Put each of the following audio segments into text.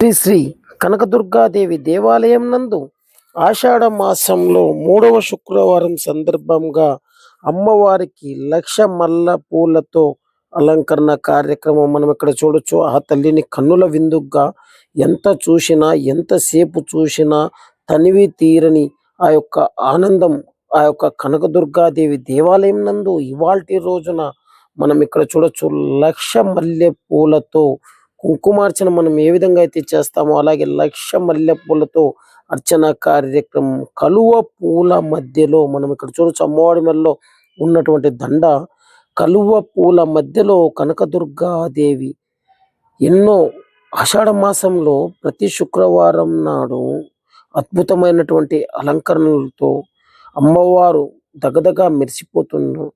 శ్రీ శ్రీ కనకదుర్గాదేవి దేవాలయం నందు ఆషాఢ మాసంలో మూడవ శుక్రవారం సందర్భంగా అమ్మవారికి లక్ష మల్ల పూలతో అలంకరణ కార్యక్రమం మనం ఇక్కడ చూడొచ్చు. ఆ తల్లిని కన్నుల విందుగా ఎంత చూసినా ఎంతసేపు చూసినా తనివి తీరని ఆ యొక్క ఆనందం ఆ యొక్క కనకదుర్గాదేవి దేవాలయం నందు ఇవాల్టి రోజున మనం ఇక్కడ చూడొచ్చు లక్ష మల్లె పూలతో కుంకుమార్చన మనం ఏ విధంగా అయితే చేస్తామో అలాగే లక్ష మల్లె పూలతో అర్చన కార్యక్రమం కలువ పూల మధ్యలో మనం ఇక్కడ చూడొచ్చు అమ్మవారి మెల్లో ఉన్నటువంటి దండ. కలువ పూల మధ్యలో కనకదుర్గాదేవి ఎన్నో ఆషాఢ మాసంలో ప్రతి శుక్రవారం నాడు అద్భుతమైనటువంటి అలంకరణలతో అమ్మవారు దగదగా మెరిసిపోతున్నారు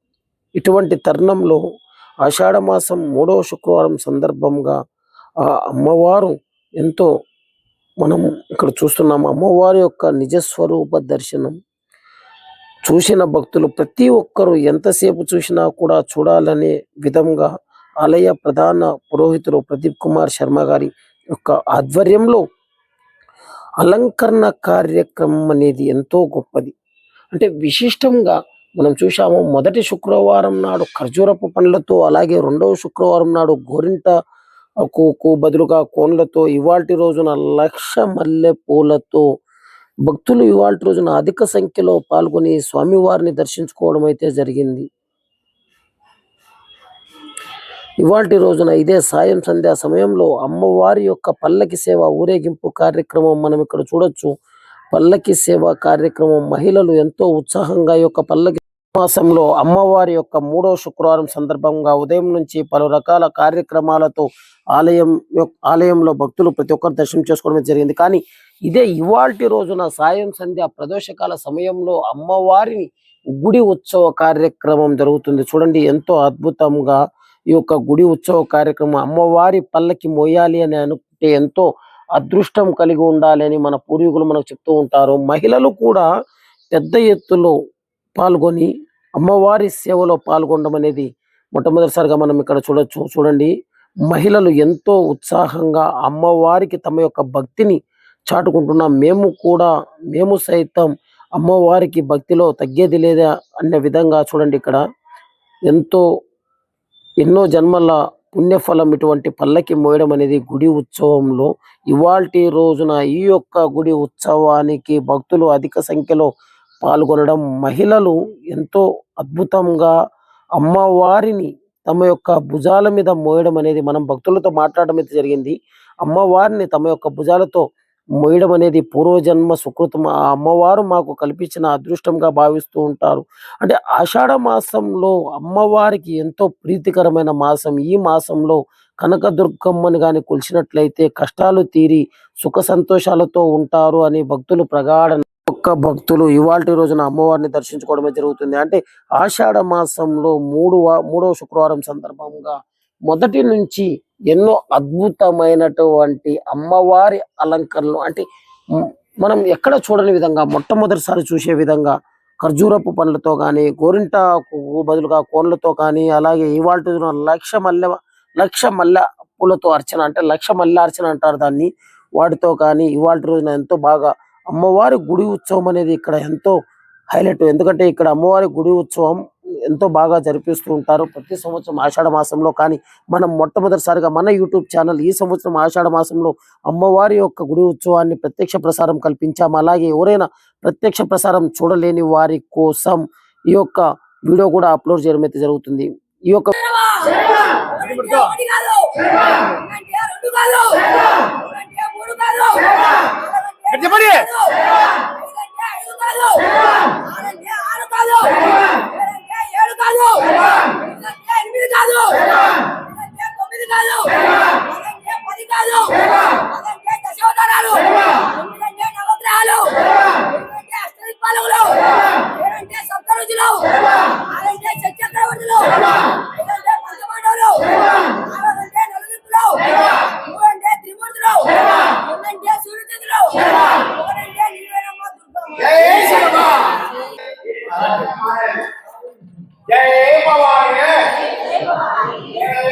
ఇటువంటి తరుణంలో ఆషాఢ మాసం మూడవ శుక్రవారం సందర్భంగా ఆ అమ్మవారు ఎంతో మనం ఇక్కడ చూస్తున్నాము అమ్మవారి యొక్క నిజస్వరూప దర్శనం. చూసిన భక్తులు ప్రతి ఒక్కరూ ఎంతసేపు చూసినా కూడా చూడాలనే విధంగా ఆలయ ప్రధాన పురోహితులు ప్రదీప్ కుమార్ శర్మ గారి యొక్క ఆధ్వర్యంలో అలంకరణ కార్యక్రమం అనేది ఎంతో గొప్పది. అంటే విశిష్టంగా మనం చూసాము మొదటి శుక్రవారం నాడు ఖర్జూరపు పండ్లతో అలాగే రెండవ శుక్రవారం నాడు గోరింట కు బదులుగా కోన్లతో ఇవాల్టి రోజున లక్ష మల్లె పూలతో భక్తులు ఇవాల్టి రోజున అధిక సంఖ్యలో పాల్గొని స్వామివారిని దర్శించుకోవడం అయితే జరిగింది. ఇవాల్టి రోజున ఇదే సాయం సంధ్యా సమయంలో అమ్మవారి యొక్క పల్లకి సేవ ఊరేగింపు కార్యక్రమం మనం ఇక్కడ చూడొచ్చు. పల్లకి సేవ కార్యక్రమం మహిళలు ఎంతో ఉత్సాహంగా యొక్క పల్లకి మాసంలో అమ్మవారి యొక్క మూడో శుక్రవారం సందర్భంగా ఉదయం నుంచి పలు రకాల కార్యక్రమాలతో ఆలయం ఆలయంలో భక్తులు ప్రతి ఒక్కరు దర్శనం చేసుకోవడం జరిగింది. కానీ ఇదే ఇవాల్టి రోజున సాయం సంధ్య ప్రదోషకాల సమయంలో అమ్మవారిని గుడి ఉత్సవ కార్యక్రమం జరుగుతుంది. చూడండి ఎంతో అద్భుతంగా ఈ యొక్క గుడి ఉత్సవ కార్యక్రమం అమ్మవారి పల్లకి మోయాలి అని అనుకుంటే ఎంతో అదృష్టం కలిగి ఉండాలి అని మన పూర్వీకులు మనకు చెప్తూ ఉంటారు. మహిళలు కూడా పెద్ద ఎత్తులో పాల్గొని అమ్మవారి సేవలో పాల్గొనడం అనేది మొట్టమొదటిసారిగా మనం ఇక్కడ చూడొచ్చు. చూడండి మహిళలు ఎంతో ఉత్సాహంగా అమ్మవారికి తమ యొక్క భక్తిని చాటుకుంటున్నాం. మేము కూడా మేము సైతం అమ్మవారికి భక్తిలో తగ్గేది లేదా అనే విధంగా చూడండి ఇక్కడ. ఎంతో ఎన్నో జన్మల పుణ్యఫలం ఇటువంటి పల్లకి మోయడం అనేది గుడి ఉత్సవంలో ఇవాల్టి రోజున ఈ యొక్క గుడి ఉత్సవానికి భక్తులు అధిక సంఖ్యలో పాల్గొనడం మహిళలు ఎంతో అద్భుతంగా అమ్మవారిని తమ యొక్క భుజాల మీద మోయడం అనేది మనం భక్తులతో మాట్లాడడం అయితే జరిగింది. అమ్మవారిని తమ యొక్క భుజాలతో మోయడం అనేది పూర్వజన్మ సుకృతం. ఆ అమ్మవారు మాకు కల్పించిన అదృష్టంగా భావిస్తూ ఉంటారు. అంటే ఆషాఢ మాసంలో అమ్మవారికి ఎంతో ప్రీతికరమైన మాసం. ఈ మాసంలో కనకదుర్గమ్మని గాని కొలిచినట్లయితే కష్టాలు తీరి సుఖ సంతోషాలతో ఉంటారు అని భక్తులు ప్రగాఢ ఒక్క భక్తులు ఇవాళ రోజున అమ్మవారిని దర్శించుకోవడమే జరుగుతుంది. అంటే ఆషాఢ మాసంలో మూడు మూడవ శుక్రవారం సందర్భంగా మొదటి నుంచి ఎన్నో అద్భుతమైనటువంటి అమ్మవారి అలంకరణలు అంటే మనం ఎక్కడ చూడని విధంగా మొట్టమొదటిసారి చూసే విధంగా ఖర్జూరపు పండ్లతో కానీ గోరింటాకు బదులుగా కోన్లతో కానీ అలాగే ఇవాళ రోజున లక్ష మల్లె లక్ష మల్లె పూలతో అర్చన అంటే లక్ష మల్లె అర్చన అంటారు దాన్ని. వాటితో కానీ ఇవాళ రోజున ఎంతో బాగా అమ్మవారి గుడి ఉత్సవం అనేది ఇక్కడ ఎంతో హైలైట్ ఎందుకంటే ఇక్కడ అమ్మవారి గుడి ఉత్సవం ఎంతో బాగా జరిపిస్తూ ఉంటారు ప్రతి సంవత్సరం ఆషాఢ మాసంలో కానీ మనం మొట్టమొదటిసారిగా మన యూట్యూబ్ ఛానల్ ఈ సంవత్సరం ఆషాఢ మాసంలో అమ్మవారి యొక్క గుడి ఉత్సవాన్ని ప్రత్యక్ష ప్రసారం కల్పించాము అలాగే ఎవరైనా ప్రత్యక్ష ప్రసారం చూడలేని వారి కోసం ఈ యొక్క వీడియో కూడా అప్లోడ్ చేయడం అయితే జరుగుతుంది ఈ యొక్క కాదు Yeah.